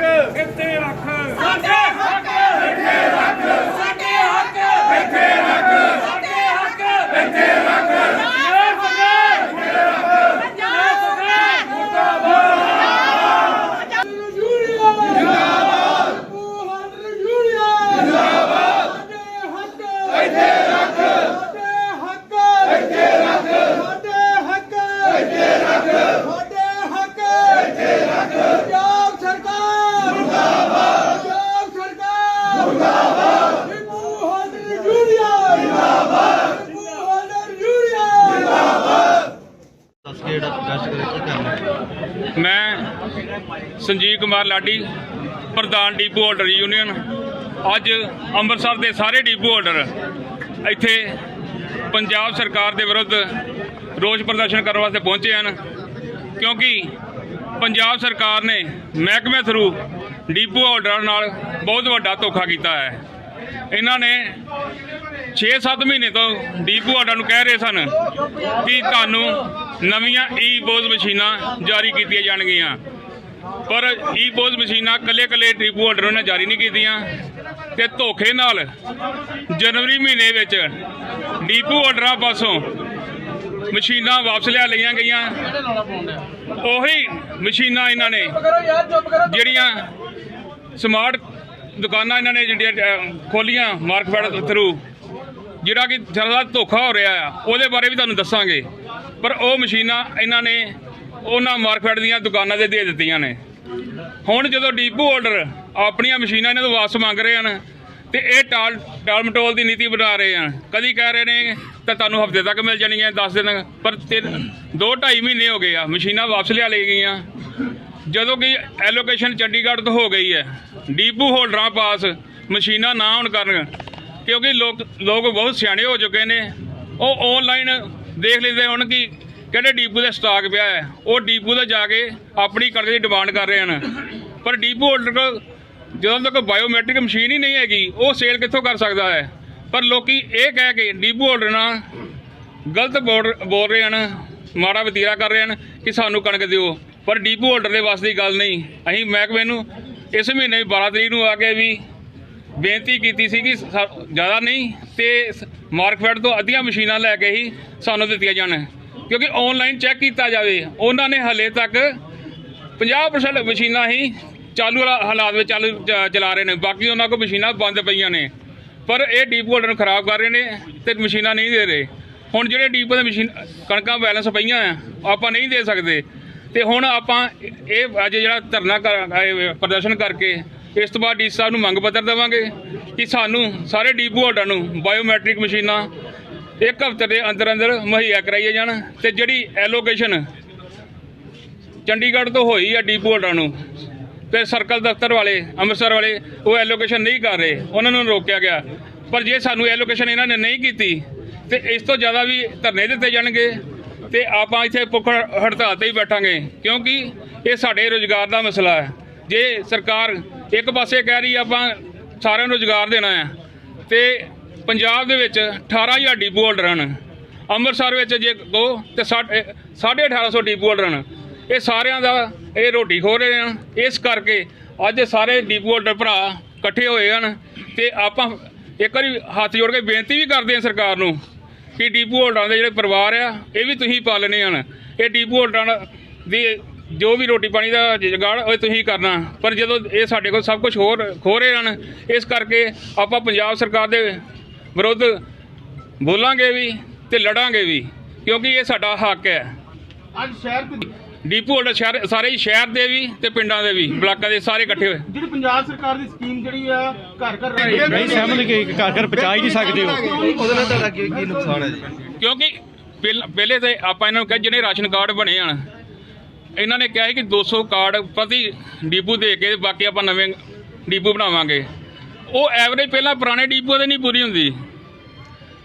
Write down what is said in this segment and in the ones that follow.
ਰੱਖ ਸਿਰ ਤੇ ਰੱਖ। ਸੰਜੀਵ ਕੁਮਾਰ ਲਾਡੀ, ਪ੍ਰਧਾਨ ਡੀਪੂ ਹੋਲਡਰ ਯੂਨੀਅਨ। ਅੱਜ ਅੰਮ੍ਰਿਤਸਰ ਦੇ ਸਾਰੇ ਡੀਪੂ ਹੋਲਡਰ ਇੱਥੇ ਪੰਜਾਬ ਸਰਕਾਰ ਦੇ ਵਿਰੁੱਧ ਰੋਸ ਪ੍ਰਦਰਸ਼ਨ ਕਰਨ ਵਾਸਤੇ ਪਹੁੰਚੇ ਹਨ। ਕਿਉਂਕਿ ਪੰਜਾਬ ਸਰਕਾਰ ਨੇ ਮਹਿਕਮੇ ਥਰੂ ਡੀਪੂ ਹੋਲਡਰਾਂ ਨਾਲ ਬਹੁਤ ਵੱਡਾ ਧੋਖਾ ਕੀਤਾ ਹੈ। ਇਹਨਾਂ ਨੇ 6-7 ਮਹੀਨੇ ਤੋਂ ਡੀਪੂ ਹੋਲਡਰਾਂ ਨੂੰ ਕਹਿ ਰਹੇ ਸਨ ਕਿ ਤੁਹਾਨੂੰ ਨਵੀਆਂ ਈ ਬੋਜ਼ ਮਸ਼ੀਨਾਂ ਜਾਰੀ ਕੀਤੀਆਂ ਜਾਣਗੀਆਂ। ਪਰ ਈ ਬੋਜ਼ ਮਸ਼ੀਨਾਂ ਕੱਲੇ ਕੱਲੇ ਡੀਪੂ ਹੋਲਡਰਾਂ ਨੇ ਜਾਰੀ ਨਹੀਂ ਕੀਤੀਆਂ ਤੇ ਧੋਖੇ ਨਾਲ ਜਨਵਰੀ ਮਹੀਨੇ ਵਿੱਚ ਡੀਪੂ ਹੋਲਡਰਾਂ ਪਾਸੋਂ ਮਸ਼ੀਨਾਂ ਵਾਪਸ ਲਿਆ ਲਈਆਂ ਗਈਆਂ। ਉਹੀ ਮਸ਼ੀਨਾਂ ਇਹਨਾਂ ਨੇ ਜਿਹੜੀਆਂ ਸਮਾਰਟ ਦੁਕਾਨਾਂ ਇਹਨਾਂ ਨੇ ਜਿਹੜੀਆਂ ਖੋਲੀਆਂ ਮਾਰਕਫੈਡ ਥਰੂ, ਜਿਹੜਾ ਕਿ ਜ਼ਿਆਦਾ ਧੋਖਾ ਹੋ ਰਿਹਾ ਆ, ਉਹਦੇ ਬਾਰੇ ਵੀ ਤੁਹਾਨੂੰ ਦੱਸਾਂਗੇ। ਪਰ ਉਹ ਮਸ਼ੀਨਾਂ ਇਹਨਾਂ ਨੇ ਉਹਨਾਂ ਮਾਰਕੀਟ ਦੀਆਂ ਦੁਕਾਨਾਂ ਤੇ ਦੇ ਦਿੱਤੀਆਂ ਨੇ। ਹੁਣ ਜਦੋਂ ਡੀਪੂ ਹੋਲਡਰ ਆਪਣੀਆਂ ਮਸ਼ੀਨਾਂ ਇਹਨਾਂ ਤੋਂ ਵਾਪਸ ਮੰਗ ਰਹੇ ਹਨ ਤੇ ਇਹ ਟਾਲ ਟਾਲ ਮਟੋਲ ਦੀ ਨੀਤੀ ਬਣਾ ਰਹੇ ਹਨ। ਕਦੀ ਕਹਿ ਰਹੇ ਨੇ ਤਾਂ ਤੁਹਾਨੂੰ ਹਫ਼ਤੇ ਤੱਕ ਮਿਲ ਜਾਣਗੀਆਂ 10 ਦਿਨ ਪਰ ਤਿੰਨ ਦੋ ਢਾਈ ਮਹੀਨੇ ਹੋ ਗਏ ਆ, ਮਸ਼ੀਨਾਂ ਵਾਪਸ ਲਿਆ ਲਈ ਗਈਆਂ। ਜਦੋਂ ਕਿ ਐਲੋਕੇਸ਼ਨ ਚੰਡੀਗੜ੍ਹ ਤੋਂ ਹੋ ਗਈ ਹੈ। ਡੀਪੂ ਹੋਲਡਰਾਂ ਪਾਸ ਮਸ਼ੀਨਾਂ ਨਾ ਹੋਣ ਕਾਰਨ ਕਿਉਂਕਿ ਲੋਕ ਲੋਕ ਬਹੁਤ ਸਿਆਣੇ ਹੋ ਚੁੱਕੇ ਨੇ। ਉਹ ਆਨਲਾਈਨ ਦੇਖ ਲੈਂਦੇ ਹੁਣ ਕਿ ਕਿਹੜੇ ਡੀਪੂ ਦੇ ਸਟਾਕ ਪਿਆ ਹੈ। ਉਹ ਡੀਪੂ ਤੇ ਜਾ ਕੇ ਆਪਣੀ ਕਣਕ ਦੀ ਡਿਮਾਂਡ ਕਰ ਰਹੇ ਹਨ। ਪਰ ਡੀਪੂ ਹੋਲਡਰ ਕੋਲ ਜਦੋਂ ਤੱਕ ਬਾਇਓਮੈਟ੍ਰਿਕ ਮਸ਼ੀਨ ਹੀ ਨਹੀਂ ਹੈਗੀ, ਉਹ ਸੇਲ ਕਿੱਥੋਂ ਕਰ ਸਕਦਾ ਹੈ? ਪਰ ਲੋਕੀ ਇਹ ਕਹਿ ਕੇ ਡੀਪੂ ਹੋਲਡਰ ਨਾਲ ਗਲਤ ਬੋਲ ਬੋਲ ਰਹੇ ਹਨ, ਮਾੜਾ ਵਤੀਰਾ ਕਰ ਰਹੇ ਹਨ ਕਿ ਸਾਨੂੰ ਕਣਕ ਦਿਓ। ਪਰ ਡੀਪੂ ਹੋਲਡਰ ਦੇ ਵਾਸਤੇ ਦੀ ਗੱਲ ਨਹੀਂ। ਅਸੀਂ ਮਹਿਕਮੇ ਨੂੰ ਇਸ ਮਹੀਨੇ 12 ਤਰੀਕ ਨੂੰ ਆ ਕੇ ਵੀ ਬੇਨਤੀ ਕੀਤੀ ਸੀ ਕਿ ਸਾ- ਜ਼ਿਆਦਾ ਨਹੀਂ ਤੇ ਮਾਰਕਫੈਟ ਤੋਂ ਅੱਧੀਆਂ ਮਸ਼ੀਨਾਂ ਲੈ ਕੇ ਹੀ ਸਾਨੂੰ ਦਿੱਤੀਆਂ ਜਾਣ। ਕਿਉਂਕਿ ਆਨਲਾਈਨ ਚੈੱਕ ਕੀਤਾ ਜਾਵੇ। ਉਹਨਾਂ ਨੇ ਹਲੇ ਤੱਕ 50% ਮਸ਼ੀਨਾਂ ਹੀ ਚਾਲੂ ਹਾਲਾ- ਹਾਲਾਤ ਵਿੱਚ ਚਾਲੂ ਚ- ਚਲਾ ਰਹੇ ਨੇ। ਬਾਕੀ ਉਹਨਾਂ ਕੋਲ ਮਸ਼ੀਨਾਂ ਬੰਦ ਪਈਆਂ ਨੇ। ਪਰ ਇਹ ਡੀਪੂ ਹੋਲਡਰ ਨੂੰ ਖਰਾਬ ਕਰ ਰਹੇ ਨੇ ਤੇ ਮਸ਼ੀਨਾਂ ਨਹੀਂ ਦੇ ਰਹੇ। ਹੁਣ ਜਿਹੜੇ ਡੀਪੂ ਦੇ ਮਸ਼ੀਨ ਕਣਕਾਂ ਬੈਲੈਂਸ ਪਈਆਂ ਆ, ਆਪਾਂ ਨਹੀਂ ਦੇ ਸਕਦੇ। ਤੇ ਹੁਣ ਆਪਾਂ ਇਹ ਅੱਜ ਜਿਹੜਾ ਧਰਨਾ ਕਰ- ਪ੍ਰਦਰਸ਼ਨ ਕਰਕੇ ਇਸ ਤੋਂ ਬਾਅਦ ਡੀ ਸਾਹਿਬ ਨੂੰ ਮੰਗ ਪੱਤਰ ਦੇਵਾਂਗੇ ਕਿ ਸਾਨੂੰ ਸਾਰੇ ਡੀਪੂ ਹੋਲਡਰਾਂ ਨੂੰ ਬਾਇਓਮੈਟ੍ਰਿਕ ਮਸ਼ੀਨਾਂ ਇੱਕ ਹਫ਼ਤੇ ਦੇ ਅੰਦਰ ਅੰਦਰ ਮੁਹੱਈਆ ਕਰਾਈਆਂ ਜਾਣ ਤੇ ਜਿਹੜੀ ਐਲੋਕੇਸ਼ਨ ਚੰਡੀਗੜ੍ਹ ਤੋਂ ਹੋਈ ਆ ਡੀਪੂ ਹੋਲਡਰਾਂ ਨੂੰ ਤੇ ਸਰਕਲ ਦਫ਼ਤਰ ਵਾਲੇ, ਅੰਮ੍ਰਿਤਸਰ ਵਾਲੇ, ਉਹ ਐਲੋਕੇਸ਼ਨ ਨਹੀਂ ਕਰ ਰਹੇ, ਉਹਨਾਂ ਨੂੰ ਰੋਕਿਆ ਗਿਆ। ਪਰ ਜੇ ਸਾਨੂੰ ਐਲੋਕੇਸ਼ਨ ਇਹਨਾਂ ਨੇ ਨਹੀਂ ਕੀਤੀ, ਤੇ ਇਸ ਤੋਂ ਜ਼ਿਆਦਾ ਵੀ ਧਰਨੇ ਦਿੱਤੇ ਜਾਣਗੇ ਤੇ ਆਪਾਂ ਇੱਥੇ ਭੁੱਖ ਹੜਤਾਲ ਤੇ ਹੀ ਬੈਠਾਂਗੇ, ਕਿਉਂਕਿ ਇਹ ਸਾਡੇ ਰੋਜ਼ਗਾਰ ਦਾ ਮਸਲਾ ਹੈ। ਜੇ ਸਰਕਾਰ ਇੱਕ ਪਾਸੇ ਕਹਿ ਰਹੀ ਆਪਾਂ ਸਾਰਿਆਂ ਨੂੰ ਰੋਜ਼ਗਾਰ ਦੇਣਾ ਹੈ, ਤੇ ਪੰਜਾਬ ਦੇ ਵਿੱਚ 18000 ਡੀਪੂ ਹੋਲਡਰ ਹਨ ਅੰਮ੍ਰਿਤਸਰ ਵਿੱਚ ਜੇ ਕਹੋ ਤੇ 1850 ਡੀਪੂ ਹੋਲਡਰ ਹਨ ਇਹ ਸਾਰਿਆਂ ਦਾ ਇਹ ਰੋਟੀ ਖੋ ਰਹੇ ਹਨ। ਇਸ ਕਰਕੇ ਅੱਜ ਸਾਰੇ ਡੀਪੂ ਹੋਲਡਰ ਭਰਾ ਇਕੱਠੇ ਹੋਏ ਹਨ ਤੇ ਆਪਾਂ ਇੱਕ ਵਾਰੀ ਹੱਥ ਜੋੜ ਕੇ ਬੇਨਤੀ ਵੀ ਕਰਦੇ ਹਾਂ ਸਰਕਾਰ ਨੂੰ ਕਿ ਡੀਪੂ ਹੋਲਡਰਾਂ ਦੇ ਜਿਹੜੇ ਪਰਿਵਾਰ ਆ, ਇਹ ਵੀ ਤੁਸੀਂ ਪਾਲਣੇ ਹਨ। ਇਹ ਡੀਪੂ ਹੋਲਡਰਾਂ ਦੀ ਜੋ ਵੀ ਰੋਟੀ ਪਾਣੀ ਦਾ ਜਗਾੜ, ਉਹ ਤੁਸੀਂ ਕਰਨਾ। ਪਰ ਜਦੋਂ ਇਹ ਸਾਡੇ ਕੋਲ ਸਭ ਕੁਝ ਹੋਰ ਖੋ ਰਹੇ ਹਨ, ਇਸ ਕਰਕੇ ਆਪਾਂ ਪੰਜਾਬ ਸਰਕਾਰ ਦੇ ਵਿਰੁੱਧ ਬੋਲਾਂਗੇ ਵੀ ਤੇ ਲੜਾਂਗੇ ਵੀ ਕਿਉਂਕਿ ਇਹ ਸਾਡਾ ਹੱਕ ਹੈ। ਅੱਜ ਸ਼ਹਿਰ ਦੀ ਡੀਪੂ ਹੋਲਡਰ ਸ਼ਹਿਰ ਸਾਰੇ ਹੀ ਸ਼ਹਿਰ ਦੇ ਵੀ ਤੇ ਪਿੰਡਾਂ ਦੇ ਵੀ ਬਲਾਕਾਂ ਦੇ ਸਾਰੇ ਇਕੱਠੇ ਹੋਏ। ਜਿਹੜੀ ਪੰਜਾਬ ਸਰਕਾਰ ਦੀ ਸਕੀਮ ਜਿਹੜੀ ਆ ਘਰ ਘਰ ਨਹੀਂ ਸਮਝ ਕੇ ਘਰ ਘਰ ਪਹੁੰਚਾ ਹੀ ਨਹੀਂ ਸਕਦੇ ਹੋ ਉਹਦੇ ਨਾਲ ਤੁਹਾਡਾ ਕੀ ਕੀ ਨੁਕਸਾਨ ਹੈ ਜੀ? ਕਿਉਂਕਿ ਪਹਿਲ- ਪਹਿਲੇ ਤੇ ਆਪਾਂ ਇਹਨਾਂ ਨੂੰ ਕਿਹਾ ਜਿਹੜੇ ਰਾਸ਼ਨ ਕਾਰਡ ਬਣੇ ਹਨ ਇਹਨਾਂ ਨੇ ਕਿਹਾ ਕਿ 200 ਕਾਰਡ ਪ੍ਰਤੀ ਡੀਪੂ ਦੇ ਕੇ ਬਾਕੀ ਆਪਾਂ ਨਵੇਂ ਡੀਪੂ ਬਣਾਵਾਂਗੇ। ਉਹ ਐਵਰੇਜ ਪਹਿਲਾਂ ਪੁਰਾਣੇ ਡੀਪੂ ਦੇ ਨਹੀਂ ਪੂਰੀ ਹੁੰਦੀ।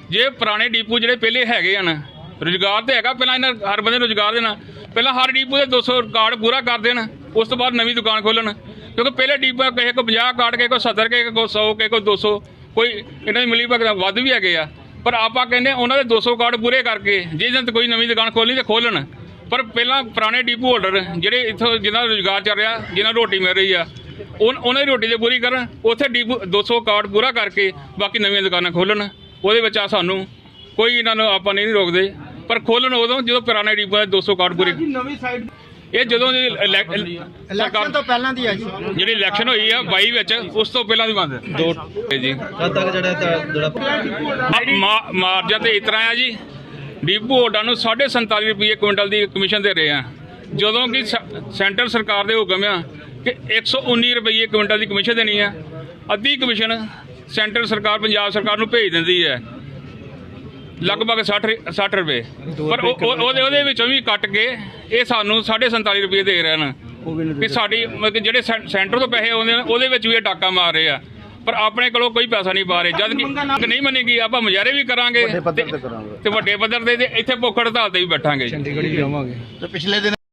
ਜੇ ਪੁਰਾਣੇ ਡੀਪੂ ਜਿਹੜੇ ਪਹਿਲੇ ਹੈਗੇ ਹਨ, ਰੁਜ਼ਗਾਰ ਤੇ ਹੈਗਾ, ਪਹਿਲਾਂ ਇਹਨਾਂ ਹਰ ਬੰਦੇ ਨੂੰ ਰੁਜ਼ਗਾਰ ਦੇਣਾ। ਪਹਿਲਾਂ ਹਰ ਡੀਪੂ ਦੇ 200 ਕਾਰਡ ਪੂਰਾ ਕਰ ਦੇਣ, ਉਸ ਤੋਂ ਬਾਅਦ ਨਵੀਂ ਦੁਕਾਨ ਖੋਲਣ ਕਿਉਂਕਿ ਪਹਿਲੇ ਡੀਪੂ ਕਿਸੇ ਕੋ 50 ਕਾਰਡ, ਕਿਸੇ ਕੋ 70 ਕਿਸੇ ਕੋ 100 ਕਿਸੇ ਕੋ 200 ਕੋਈ ਇਹਨਾਂ ਦੀ ਮਿਲੀ ਭਗਤ ਵੱਧ ਵੀ ਹੈਗੇ ਆ। ਪਰ ਆਪਾਂ ਕਹਿੰਦੇ ਉਹਨਾਂ ਦੇ 200 ਕਾਰਡ ਪੂਰੇ ਕਰਕੇ, ਜੇ ਜਨ ਕੋਈ ਨਵੀਂ ਦੁਕਾਨ ਖੋਲਣੀ ਤੇ ਖੋਲਣ ਪਰ ਪਹਿਲਾਂ ਪੁਰਾਣੇ ਡੀਪੂ ਹੋਲਡਰ ਜਿਹੜੇ ਇੱਥੋਂ ਜਿਨ੍ਹਾਂ ਦਾ ਰੁਜ਼ਗਾਰ ਚੱਲ ਰਿਹਾ, ਜਿਨ੍ਹਾਂ ਨੂੰ ਰੋਟੀ ਮਿਲ ਰਹੀ ਆ ਉਹਨਾਂ ਦੀ ਰੋਟੀ ਤੇ ਪੂਰੀ ਕਰਨ ਉੱਥੇ ਡੀਪੂ 200 ਕਾਰਡ ਪੂਰਾ ਕਰਕੇ ਬਾਕੀ ਨਵੀਆਂ ਦੁਕਾਨਾਂ ਖੋਲਣ ਉਹਦੇ ਵਿੱਚ ਆ ਸਾਨੂੰ ਕੋਈ ਇਹਨਾਂ ਨੂੰ ਆਪਾਂ ਨਹੀਂ ਰੋਕਦੇ ਪਰ ਖੋਲਣ ਉਦੋਂ ਜਦੋਂ ਪੁਰਾਣੇ ਡੀਪੂ ਦੇ 200 ਕਾਰਡ ਪੂਰੇ ਜੀ ਨਵੀਂ ਸਾਈਡ ਇਹ ਜਦੋਂ ਇਲੈਕਸ਼ਨ ਤੋਂ ਪਹਿਲਾਂ ਦੀ ਆ ਜੀ। ਜਿਹੜੀ ਇਲੈਕਸ਼ਨ ਹੋਈ ਆ 22 ਵਿੱਚ ਉਸ ਤੋਂ ਪਹਿਲਾਂ ਦੀ ਬੰਦ ਹੈ। ਦੋ ਜੀ। ਕਦ ਤੱਕ ਜਿਹੜਾ ਜਿਹੜਾ ਮਾ- ਮਾਰਜਨ ਤੇ ਇਤਨਾ ਆ ਜੀ। ਡੀਪੂ ਹੋਲਡਰਾਂ ਨੂੰ 47.5 ਰੁਪਏ ਕੁਇੰਟਲ ਦੀ ਕਮਿਸ਼ਨ ਦੇ ਰਹੇ ਆ। ਜਦੋਂ ਕਿ ਸੈਂਟਰ ਸਰਕਾਰ ਦੇ ਹੁਕਮ ਆ ਕਿ 119 ਰੁਪਏ ਕੁਇੰਟਲ ਦੀ ਕਮਿਸ਼ਨ ਦੇਣੀ ਆ ਅੱਧੀ ਕਮਿਸ਼ਨ ਸੈਂਟਰ ਸਰਕਾਰ ਪੰਜਾਬ ਸਰਕਾਰ ਨੂੰ ਭੇਜ ਦਿੰਦੀ ਹੈ। ਲਗਭਗ 60 ਰ- 60 ਰੁਪਏ। ਪਰ ਉਹ- ਉਹ- ਉਹਦੇ ਉਹਦੇ ਵਿੱਚੋਂ ਵੀ ਕੱਟ ਕੇ ਇਹ ਸਾਨੂੰ 47.5 ਰੁਪਏ ਦੇ ਰਹੇ ਹਨ। ਕਿ ਸਾਡੀ ਮਤਲਬ ਜਿਹੜੇ ਸੈਂਟਰ ਤੋਂ ਪੈਸੇ ਆਉਂਦੇ ਨੇ ਉਹਦੇ ਵਿੱਚ ਵੀ ਇਹ ਡਾਕਾ ਮਾਰ ਰਹੇ। ਆ ਪਰ ਆਪਣੇ ਕੋਲੋਂ ਕੋਈ ਪੈਸਾ ਨਹੀਂ ਪਾ ਰਹੇ। ਜਦ ਕਿ ਨਹੀਂ ਮੰਨੇਗੀ ਆਪਾਂ ਮੁਜ਼ਾਹਰੇ ਵੀ ਕਰਾਂਗੇ ਤੇ- ਵੱਡੇ ਪੱਧਰ ਤੇ ਇੱਥੇ ਭੁੱਖ ਹੜਤਾਲ ਤੇ ਵੀ ਬੈਠਾਂਗੇ ਚੰਡੀਗੜ੍ਹ ਜਾਵਾਂਗੇ ਤੇ ਪਿਛਲੇ ਦਿਨ